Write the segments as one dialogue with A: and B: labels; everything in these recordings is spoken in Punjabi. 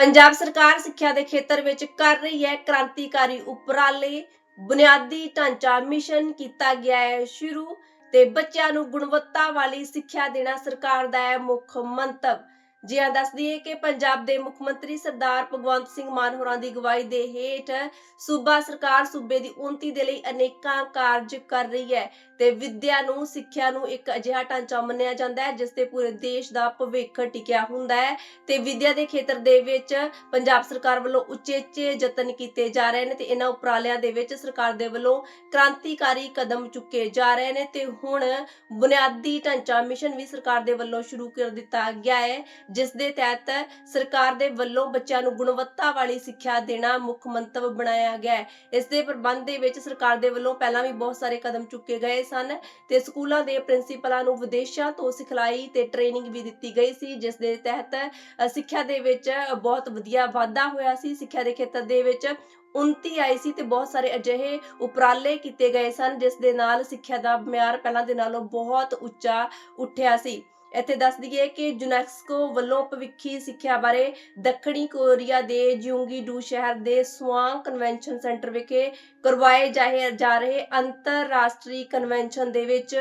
A: ਪੰਜਾਬ ਸਰਕਾਰ ਸਿੱਖਿਆ ਦੇ ਖੇਤਰ ਵਿੱਚ ਕਰ ਰਹੀ ਹੈ ਕ੍ਰਾਂਤੀਕਾਰੀ ਉਪਰਾਲੇ। ਬੁਨਿਆਦੀ ਢਾਂਚਾ ਮਿਸ਼ਨ ਕੀਤਾ ਗਿਆ ਹੈ ਸ਼ੁਰੂ ਤੇ ਬੱਚਿਆਂ ਨੂੰ ਗੁਣਵੱਤਾ ਵਾਲੀ ਸਿੱਖਿਆ ਦੇਣਾ ਸਰਕਾਰ ਦਾ ਹੈ ਮੁੱਖ ਮੰਤਵ। ਜਿਹਾ ਦੱਸ ਦਈਏ ਕਿ ਪੰਜਾਬ ਦੇ ਮੁੱਖ ਮੰਤਰੀ ਸਰਦਾਰ ਭਗਵੰਤ ਸਿੰਘ ਮਾਨ ਹੋਰਾਂ ਦੀ ਅਗਵਾਈ ਦੇ ਹੇਠ ਸੂਬਾ ਸਰਕਾਰ ਸੂਬੇ ਦੀ ਉન્નਤੀ ਦੇ ਲਈ ਅਨੇਕਾਂ ਕਾਰਜ ਕਰ ਰਹੀ ਹੈ। ਤੇ ਵਿਦਿਆ ਨੂੰ, ਸਿੱਖਿਆ ਨੂੰ ਇੱਕ ਅਜਿਹਾ ਢਾਂਚਾ ਮੰਨਿਆ ਜਾਂਦਾ ਹੈ, ਜਿਸ ਤੇ ਪੂਰੇ ਦੇਸ਼ ਦਾ ਭਵਿੱਖ ਟਿਕਿਆ ਹੁੰਦਾ ਹੈ। ਤੇ ਵਿਦਿਆ ਦੇ ਖੇਤਰ ਦੇ ਵਿੱਚ ਪੰਜਾਬ ਸਰਕਾਰ ਵੱਲੋਂ ਉਚੇਚੇ ਯਤਨ ਕੀਤੇ ਜਾ ਰਹੇ ਨੇ ਤੇ ਇਹਨਾਂ ਉਪਰਾਲਿਆਂ ਦੇ ਵਿੱਚ ਸਰਕਾਰ ਦੇ ਵੱਲੋਂ ਕ੍ਰਾਂਤੀਕਾਰੀ ਕਦਮ ਚੁੱਕੇ ਜਾ ਰਹੇ ਨੇ ਤੇ ਹੁਣ ਬੁਨਿਆਦੀ ਢਾਂਚਾ ਮਿਸ਼ਨ ਵੀ ਸਰਕਾਰ ਦੇ ਵੱਲੋਂ ਸ਼ੁਰੂ ਕਰ ਦਿੱਤਾ ਗਿਆ ਹੈ, ਜਿਸ ਦੇ ਤਹਿਤ ਸਰਕਾਰ ਦੇ ਵੱਲੋਂ ਬੱਚਿਆਂ ਨੂੰ ਗੁਣਵੱਤਾ ਵਾਲੀ ਸਿੱਖਿਆ ਦੇਣਾ ਮੁੱਖ ਮੰਤਵ ਬਣਾਇਆ ਗਿਆ ਹੈ। ਇਸ ਦੇ ਪ੍ਰਬੰਧ ਦੇ ਵਿੱਚ ਸਰਕਾਰ ਦੇ ਵੱਲੋਂ ਪਹਿਲਾਂ ਵੀ ਬਹੁਤ ਸਾਰੇ ਕਦਮ ਚੁੱਕੇ ਗਏ ਸਨ ਤੇ ਸਕੂਲਾਂ ਦੇ ਪ੍ਰਿੰਸੀਪਲਾਂ ਨੂੰ ਵਿਦੇਸ਼ਾਂ ਤੋਂ ਸਿਖਲਾਈ ਤੇ ਟ੍ਰੇਨਿੰਗ ਵੀ ਦਿੱਤੀ ਗਈ ਸੀ, ਜਿਸ ਦੇ ਤਹਿਤ ਸਿੱਖਿਆ ਦੇ ਵਿੱਚ ਬਹੁਤ ਵਧੀਆ ਵਾਧਾ ਹੋਇਆ ਸੀ। ਸਿੱਖਿਆ ਦੇ ਖੇਤਰ ਦੇ ਵਿੱਚ ਉਨਤੀ ਆਈ ਸੀ ਤੇ ਬਹੁਤ ਸਾਰੇ ਅਜਿਹੇ ਉਪਰਾਲੇ ਕੀਤੇ ਗਏ ਸਨ, ਜਿਸ ਦੇ ਨਾਲ ਸਿੱਖਿਆ ਦਾ ਮਿਆਰ ਪਹਿਲਾਂ ਦੇ ਨਾਲੋਂ ਬਹੁਤ ਉੱਚਾ ਉੱਠਿਆ ਸੀ। ਇੱਥੇ ਦੱਸ ਦਈਏ ਕਿ ਯੂਨੈਸਕੋ ਵੱਲੋਂ ਭਵਿੱਖੀ ਸਿੱਖਿਆ ਬਾਰੇ ਦੱਖਣੀ ਕੋਰੀਆ ਦੇ ਜਿਉਂਗੀ-ਡੂ ਸ਼ਹਿਰ ਦੇ ਸਵਾਂਗ ਕਨਵੈਨਸ਼ਨ ਸੈਂਟਰ ਵਿਖੇ ਕਰਵਾਏ ਜਾ ਰਹੇ ਅੰਤਰਰਾਸ਼ਟਰੀ ਕਨਵੈਨਸ਼ਨ ਦੇ ਵਿੱਚ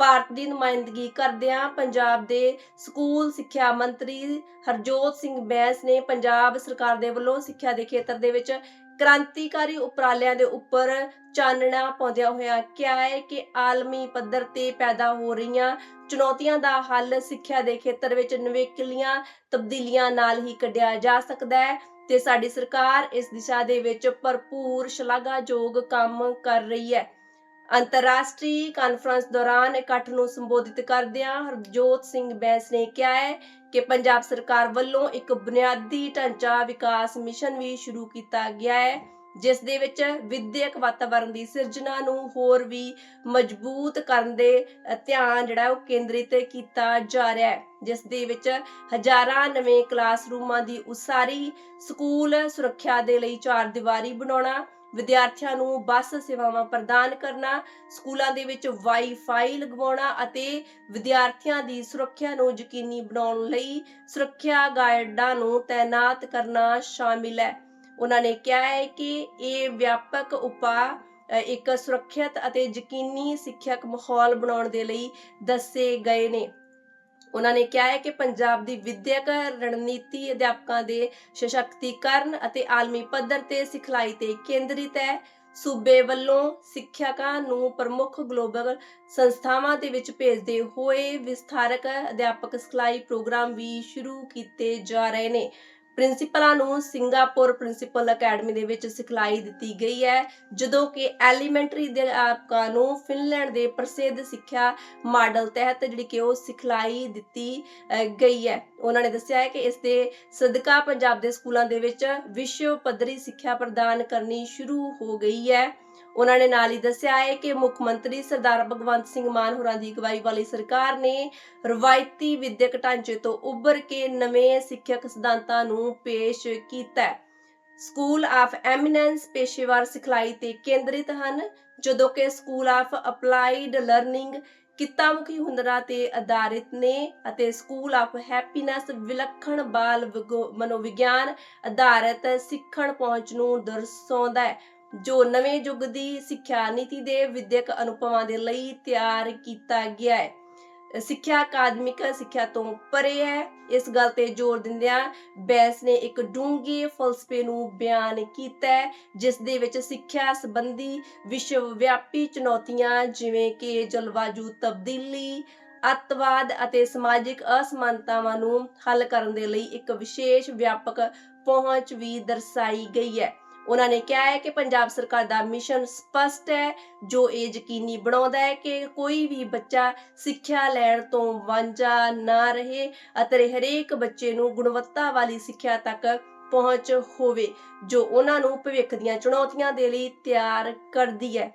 A: ਭਾਰਤ ਦੀ ਨੁਮਾਇੰਦਗੀ ਕਰਦਿਆਂ ਪੰਜਾਬ ਦੇ ਸਕੂਲ ਸਿੱਖਿਆ ਮੰਤਰੀ ਹਰਜੋਤ ਸਿੰਘ ਬੈਂਸ ਨੇ ਪੰਜਾਬ ਸਰਕਾਰ ਦੇ ਵੱਲੋਂ ਸਿੱਖਿਆ ਦੇ ਖੇਤਰ ਦੇ ਵਿੱਚ ਕ੍ਰਾਂਤੀਕਾਰੀ ਉਪਰਾਲਿਆਂ ਦੇ ਉੱਪਰ ਚਾਨਣਾ ਪਾਉਂਦਿਆਂ ਹੋਇਆ ਕਿਹਾ ਹੈ ਕਿ ਆਲਮੀ ਪੱਧਰ ਤੇ ਪੈਦਾ ਹੋ ਰਹੀਆਂ ਚੁਣੌਤੀਆਂ ਦਾ ਹੱਲ ਸਿੱਖਿਆ ਦੇ ਖੇਤਰ ਵਿੱਚ ਨਵੇਕਲੀਆਂ ਤਬਦੀਲੀਆਂ ਨਾਲ ਹੀ ਕੱਢਿਆ ਜਾ ਸਕਦਾ ਹੈ ਤੇ ਸਾਡੀ ਸਰਕਾਰ ਇਸ ਦਿਸ਼ਾ ਦੇ ਵਿੱਚ ਭਰਪੂਰ ਸ਼ਲਾਘਾਯੋਗ ਕੰਮ ਕਰ ਰਹੀ ਹੈ। ਅੰਤਰਰਾਸ਼ਟਰੀ ਕਾਨਫਰੰਸ ਦੌਰਾਨ ਇਕੱਠ ਨੂੰ ਸੰਬੋਧਿਤ ਕਰਦਿਆਂ ਹਰਜੋਤ ਸਿੰਘ ਬੈਂਸ ਨੇ ਕਿਹਾ ਹੈ ਕਿ ਪੰਜਾਬ ਸਰਕਾਰ ਵੱਲੋਂ ਇੱਕ ਬੁਨਿਆਦੀ ਢਾਂਚਾ ਵਿਕਾਸ ਮਿਸ਼ਨ ਵੀ ਸ਼ੁਰੂ ਕੀਤਾ ਗਿਆ ਹੈ, ਜਿਸ ਦੇ ਵਿੱਚ ਵਿਦਿਅਕ ਵਾਤਾਵਰਣ ਦੀ ਸਿਰਜਣਾ ਨੂੰ ਹੋਰ ਵੀ ਮਜ਼ਬੂਤ ਕਰਨ ਦੇ ਧਿਆਨ ਜਿਹੜਾ ਉਹ ਕੇਂਦਰਿਤ ਕੀਤਾ ਜਾ ਰਿਹਾ ਹੈ, ਜਿਸ ਦੇ ਵਿੱਚ ਹਜ਼ਾਰਾਂ ਨਵੇਂ ਕਲਾਸਰੂਮਾਂ ਦੀ ਉਸਾਰੀ, ਸਕੂਲ ਸੁਰੱਖਿਆ ਦੇ ਲਈ ਚਾਰ ਦੀਵਾਰੀ ਬਣਾਉਣਾ ਵਿਦਿਆਰਥੀਆਂ ਨੂੰ ਬੱਸ ਸੇਵਾਵਾਂ ਪ੍ਰਦਾਨ ਕਰਨਾ, ਸਕੂਲਾਂ ਦੇ ਵਿੱਚ ਵਾਈਫਾਈ ਲਗਵਾਉਣਾ ਅਤੇ ਵਿਦਿਆਰਥੀਆਂ ਦੀ ਸੁਰੱਖਿਆ ਨੂੰ ਯਕੀਨੀ ਬਣਾਉਣ ਲਈ ਸੁਰੱਖਿਆ ਗਾਰਡਾਂ ਨੂੰ ਤਾਇਨਾਤ ਕਰਨਾ ਸ਼ਾਮਿਲ ਹੈ। ਉਹਨਾਂ ਨੇ ਕਿਹਾ ਹੈ ਕਿ ਇਹ ਵਿਆਪਕ ਉਪਾਅ ਇੱਕ ਸੁਰੱਖਿਅਤ ਅਤੇ ਯਕੀਨੀ ਸਿੱਖਿਅਕ ਮਾਹੌਲ ਬਣਾਉਣ ਦੇ ਲਈ ਦੱਸੇ ਗਏ ਨੇ। ਉਹਨਾਂ ਨੇ ਕਿਹਾ ਹੈ ਕਿ ਪੰਜਾਬ ਦੀ ਵਿਦਿਅਕ ਰਣਨੀਤੀ ਅਧਿਆਪਕਾਂ ਦੇ ਸਸ਼ਕਤੀਕਰਨ ਅਤੇ ਆਲਮੀ ਪੱਧਰ ਤੇ ਸਿਖਲਾਈ ਤੇ ਕੇਂਦਰਿਤ ਹੈ। ਸੂਬੇ ਵੱਲੋਂ ਸਿੱਖਿਅਕਾਂ ਨੂੰ ਪ੍ਰਮੁੱਖ ਗਲੋਬਲ ਸੰਸਥਾਵਾਂ ਦੇ ਵਿੱਚ ਭੇਜਦੇ ਹੋਏ ਵਿਸਥਾਰਕ ਅਧਿਆਪਕ ਸਿਖਲਾਈ ਪ੍ਰੋਗਰਾਮ ਵੀ ਸ਼ੁਰੂ ਕੀਤੇ ਜਾ ਰਹੇ ਨੇ। ਪ੍ਰਿੰਸੀਪਲਾਂ ਨੂੰ ਸਿੰਗਾਪੁਰ ਪ੍ਰਿੰਸੀਪਲ ਅਕੈਡਮੀ ਦੇ ਵਿੱਚ ਸਿਖਲਾਈ ਦਿੱਤੀ ਗਈ ਹੈ, ਜਦੋਂ ਕਿ ਐਲੀਮੈਂਟਰੀ ਅਧਿਆਪਕਾਂ ਨੂੰ ਫਿਨਲੈਂਡ ਦੇ ਪ੍ਰਸਿੱਧ ਸਿੱਖਿਆ ਮਾਡਲ ਤਹਿਤ ਜਿਹੜੀ ਕਿ ਉਹ ਸਿਖਲਾਈ ਦਿੱਤੀ ਗਈ ਹੈ। ਉਹਨਾਂ ਨੇ ਦੱਸਿਆ ਹੈ ਕਿ ਇਸ ਦੇ ਸਦਕਾ ਪੰਜਾਬ ਦੇ ਸਕੂਲਾਂ ਦੇ ਵਿੱਚ ਵਿਸ਼ਵ ਪੱਧਰੀ ਸਿੱਖਿਆ ਪ੍ਰਦਾਨ ਕਰਨੀ ਸ਼ੁਰੂ ਹੋ ਗਈ ਹੈ। ਉਹਨਾਂ ਨੇ ਨਾਲ ਹੀ ਦੱਸਿਆ ਹੈ ਕਿ ਮੁੱਖ ਮੰਤਰੀ ਸਰਦਾਰ ਭਗਵੰਤ ਸਿੰਘ ਮਾਨ ਹੋਰਾਂ ਦੀ ਅਗਵਾਈ ਵਾਲੀ ਸਰਕਾਰ ਨੇ ਰਵਾਇਤੀ ਵਿਦਿਅਕ ਢਾਂਚੇ ਤੋਂ ਉੱਭਰ ਕੇ ਨਵੇਂ ਸਿੱਖਿਅਕ ਸਿਧਾਂਤਾਂ ਨੂੰ ਪੇਸ਼ ਕੀਤਾ ਹੈ। ਸਕੂਲ ਆਫ ਐਮੀਨੈਂਸ ਪੇਸ਼ੇਵਰ ਸਿਖਲਾਈ ਤੇ ਕੇਂਦਰਿਤ ਹਨ, ਜਦੋਂ ਕਿ ਸਕੂਲ ਆਫ ਅਪਲਾਈਡ ਲਰਨਿੰਗ ਕਿੱਤਾਮੁਖੀ ਹੁਨਰਾਂ ਤੇ ਆਧਾਰਿਤ ਨੇ ਅਤੇ ਸਕੂਲ ਆਫ ਹੈਪੀਨੈਸ ਵਿਲੱਖਣ ਬਾਲ ਮਨੋਵਿਗਿਆਨ ਆਧਾਰਿਤ ਸਿੱਖਣ ਪਹੁੰਚ ਨੂੰ ਦਰਸਾਉਂਦਾ ਹੈ। ਜੋ ਨਵੇਂ ਯੁੱਗ ਦੀ ਸਿੱਖਿਆ ਨੀਤੀ ਦੇ ਵਿਦਿਅਕ ਅਨੁਭਵਾਂ ਦੇ ਲਈ ਤਿਆਰ ਕੀਤਾ ਗਿਆ ਹੈ। ਸਿੱਖਿਆ ਅਕਾਦਮਿਕ ਸਿੱਖਿਆ ਤੋਂ ਪਰੇ ਹੈ। ਇਸ ਗੱਲ ਤੇ ਜ਼ੋਰ ਦਿੰਦਿਆਂ ਬੈਸ ਨੇ ਇੱਕ ਡੂੰਘੇ ਫਲਸਫੇ ਨੂੰ ਬਿਆਨ ਕੀਤਾ ਹੈ, ਜਿਸ ਦੇ ਵਿੱਚ ਸਿੱਖਿਆ ਸੰਬੰਧੀ ਵਿਸ਼ਵ ਵਿਆਪੀ ਚੁਣੌਤੀਆਂ ਜਿਵੇਂ ਕਿ ਜਲਵਾਯੂ ਤਬਦੀਲੀ, ਅੱਤਵਾਦ ਅਤੇ ਸਮਾਜਿਕ ਅਸਮਾਨਤਾਵਾਂ ਨੂੰ ਹੱਲ ਕਰਨ ਦੇ ਲਈ ਇੱਕ ਵਿਸ਼ੇਸ਼ ਵਿਆਪਕ ਪਹੁੰਚ ਵੀ ਦਰਸਾਈ ਗਈ ਹੈ। ਉਹਨਾਂ ਨੇ ਕਿਹਾ ਹੈ ਕਿ ਪੰਜਾਬ ਸਰਕਾਰ ਦਾ ਮਿਸ਼ਨ ਸਪਸ਼ਟ ਹੈ, ਜੋ ਇਹ ਯਕੀਨੀ ਬਣਾਉਂਦਾ ਹੈ ਕਿ ਕੋਈ ਵੀ ਬੱਚਾ ਸਿੱਖਿਆ ਲੈਣ ਤੋਂ ਵਾਂਝਾ ਨਾ ਰਹੇ ਅਤੇ ਹਰੇਕ ਬੱਚੇ ਨੂੰ ਗੁਣਵੱਤਾ ਵਾਲੀ ਸਿੱਖਿਆ ਤੱਕ ਪਹੁੰਚ ਹੋਵੇ, ਜੋ ਉਹਨਾਂ ਨੂੰ ਭਵਿੱਖ ਦੀਆਂ ਚੁਣੌਤੀਆਂ ਦੇ ਲਈ ਤਿਆਰ ਕਰਦੀ ਹੈ।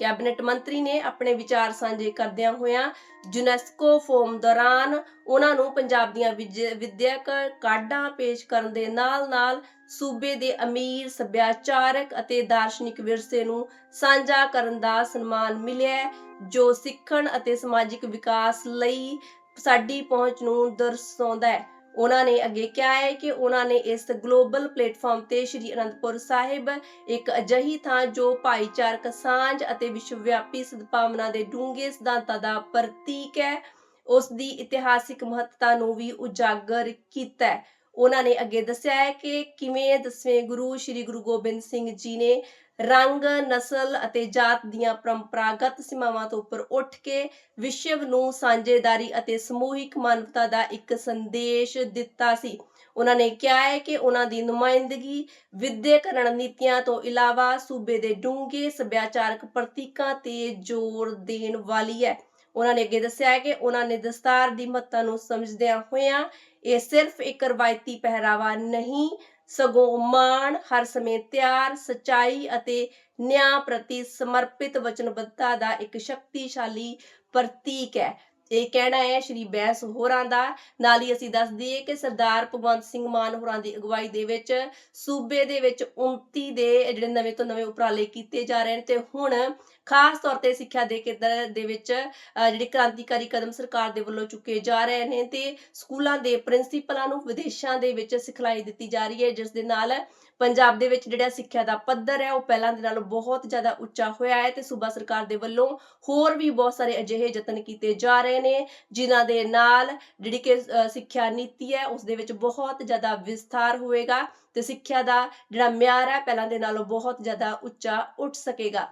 A: ਕੈਬਨਿਟ ਮੰਤਰੀ ਨੇ ਆਪਣੇ ਵਿਚਾਰ ਸਾਂਝੇ ਕਰਦਿਆਂ ਹੋਇਆਂ ਯੂਨੈਸਕੋ ਫੋਰਮ ਦੌਰਾਨ ਉਹਨਾਂ ਨੂੰ ਪੰਜਾਬ ਦੀਆਂ ਵਿਦਿਅਕ ਕਾਢਾਂ ਪੇਸ਼ ਕਰਨ ਦੇ ਨਾਲ-ਨਾਲ ਸੂਬੇ ਦੇ ਅਮੀਰ, ਸੱਭਿਆਚਾਰਕ ਅਤੇ ਦਾਰਸ਼ਨਿਕ ਵਿਰਸੇ ਨੂੰ ਸਾਂਝਾ ਕਰਨ ਦਾ ਸਨਮਾਨ ਮਿਲਿਆ ਜੋ ਸਿੱਖਣ ਅਤੇ ਸਮਾਜਿਕ ਵਿਕਾਸ ਲਈ ਸਾਡੀ ਪਹੁੰਚ ਨੂੰ ਦਰਸਾਉਂਦਾ ਹੈ। ਉਹਨਾਂ ਨੇ ਅੱਗੇ ਕਿਹਾ ਹੈ ਕਿ ਉਹਨਾਂ ਨੇ ਇਸ ਗਲੋਬਲ ਪਲੇਟਫਾਰਮ ਤੇ ਸ਼੍ਰੀ ਅਨੰਦਪੁਰ ਸਾਹਿਬ ਇੱਕ ਅਜਿਹੀ ਥਾਂ ਜੋ ਭਾਈਚਾਰਕ ਸਾਂਝ ਅਤੇ ਵਿਸ਼ਵਵਿਆਪੀ ਸਦਭਾਵਨਾ ਦੇ ਡੂੰਘੇ ਸਿਧਾਂਤਾਂ ਦਾ ਪ੍ਰਤੀਕ ਹੈ, ਉਸ ਦੀ ਇਤਿਹਾਸਿਕ ਮਹੱਤਤਾ ਨੂੰ ਵੀ ਉਜਾਗਰ ਕੀਤਾ ਹੈ। ਉਹਨਾਂ ਨੇ ਅੱਗੇ ਦੱਸਿਆ ਹੈ ਕਿ ਕਿਵੇਂ ਦਸਵੇਂ ਗੁਰੂ ਸ਼੍ਰੀ ਗੁਰੂ ਗੋਬਿੰਦ ਸਿੰਘ ਜੀ ਨੇ ਰੰਗ, ਨਸਲ ਅਤੇ ਜਾਤ ਦੀਆਂ ਪਰੰਪਰਾਗਤ ਸੀਮਾਵਾਂ ਤੋਂ ਉੱਪਰ ਉੱਠ ਕੇ ਵਿਸ਼ਵ ਨੂੰ ਸਾਂਝੇਦਾਰੀ ਅਤੇ ਸਮੂਹਿਕ ਮਾਨਵਤਾ ਦਾ ਇੱਕ ਸੰਦੇਸ਼ ਦਿੱਤਾ ਸੀ। ਉਹਨਾਂ ਨੇ ਕਿਹਾ ਹੈ ਕਿ ਉਹਨਾਂ ਦੀ ਨੁਮਾਇੰਦਗੀ ਵਿਦਿਅਕ ਰਣਨੀਤੀਆਂ ਤੋਂ ਇਲਾਵਾ ਸੂਬੇ ਦੇ ਡੂੰਘੇ ਸੱਭਿਆਚਾਰਕ ਪ੍ਰਤੀਕਾਂ ਤੇ ਜ਼ੋਰ ਦੇਣ ਵਾਲੀ ਹੈ। ਉਹਨਾਂ ਨੇ ਅੱਗੇ ਦੱਸਿਆ ਹੈ ਕਿ ਉਹਨਾਂ ਨੇ ਦਸਤਾਰ ਦੀ ਮਹੱਤਤਾ ਨੂੰ ਸਮਝਦਿਆਂ ਹੋਇਆਂ ਇਹ ਸਿਰਫ ਇੱਕ ਰਵਾਇਤੀ ਪਹਿਰਾਵਾ ਨਹੀਂ ਸਗੋਂ ਮਾਣ ਹਰ ਸਮੇਂ ਤਿਆਰ, ਸਚਾਈ ਅਤੇ ਨਿਆਂ ਪ੍ਰਤੀ ਸਮਰਪਿਤ ਵਚਨਬੱਧਤਾ ਦਾ ਇੱਕ ਸ਼ਕਤੀਸ਼ਾਲੀ ਪ੍ਰਤੀਕ ਹੈ। ਇਹ ਕਹਿਣਾ ਹੈ, ਸ਼੍ਰੀ ਬੈਂਸ ਹੋਰਾਂ ਦਾ। ਨਾਲ ਹੀ ਅਸੀਂ ਦੱਸ ਦਈਏ ਕਿ ਸਰਦਾਰ ਭਗਵੰਤ ਸਿੰਘ ਮਾਨ ਹੋਰਾਂ ਦੀ ਅਗਵਾਈ ਦੇ ਵਿੱਚ ਸੂਬੇ ਦੇ ਵਿੱਚ 29 ਦੇ ਜਿਹੜੇ ਨਵੇਂ ਤੋਂ ਨਵੇਂ ਉਪਰਾਲੇ ਕੀਤੇ ਜਾ ਰਹੇ ਨੇ ਤੇ ਹੁਣ ਖਾਸ ਤੌਰ ਤੇ ਸਿੱਖਿਆ ਦੇ ਕੇਂਦਰ ਦੇ ਵਿੱਚ ਜਿਹੜੇ ਕ੍ਰਾਂਤੀਕਾਰੀ ਕਦਮ ਸਰਕਾਰ ਦੇ ਵੱਲੋਂ ਚੁੱਕੇ ਜਾ ਰਹੇ ਨੇ ਤੇ ਸਕੂਲਾਂ ਦੇ ਪ੍ਰਿੰਸੀਪਲਾਂ ਨੂੰ ਵਿਦੇਸ਼ਾਂ ਦੇ ਵਿੱਚ ਸਿਖਲਾਈ ਦਿੱਤੀ ਜਾ ਰਹੀ ਹੈ, ਜਿਸ ਦੇ ਨਾਲ ਪੰਜਾਬ ਦੇ ਵਿੱਚ ਜਿਹੜਾ ਸਿੱਖਿਆ ਦਾ ਪੱਧਰ ਹੈ, ਉਹ ਪਹਿਲਾਂ ਦੇ ਨਾਲੋਂ ਬਹੁਤ ਜ਼ਿਆਦਾ ਉੱਚਾ ਹੋਇਆ ਹੈ ਤੇ ਸੂਬਾ ਸਰਕਾਰ ਦੇ ਵੱਲੋਂ ਹੋਰ ਵੀ ਬਹੁਤ ਸਾਰੇ ਅਜਿਹੇ ਯਤਨ ਕੀਤੇ ਜਾ ਰਹੇ ਨੇ ਜਿਨ੍ਹਾਂ ਦੇ ਨਾਲ ਜਿਹੜੀ ਕਿ ਅ, ਸਿੱਖਿਆ ਨੀਤੀ ਹੈ ਉਸ ਦੇ ਵਿੱਚ ਬਹੁਤ ਜ਼ਿਆਦਾ ਵਿਸਥਾਰ ਹੋਏਗਾ ਤੇ ਸਿੱਖਿਆ ਦਾ ਜਿਹੜਾ ਮਿਆਰ ਹੈ ਪਹਿਲਾਂ ਦੇ ਨਾਲੋਂ ਬਹੁਤ ਜ਼ਿਆਦਾ ਉੱਚਾ ਉੱਠ ਸਕੇਗਾ।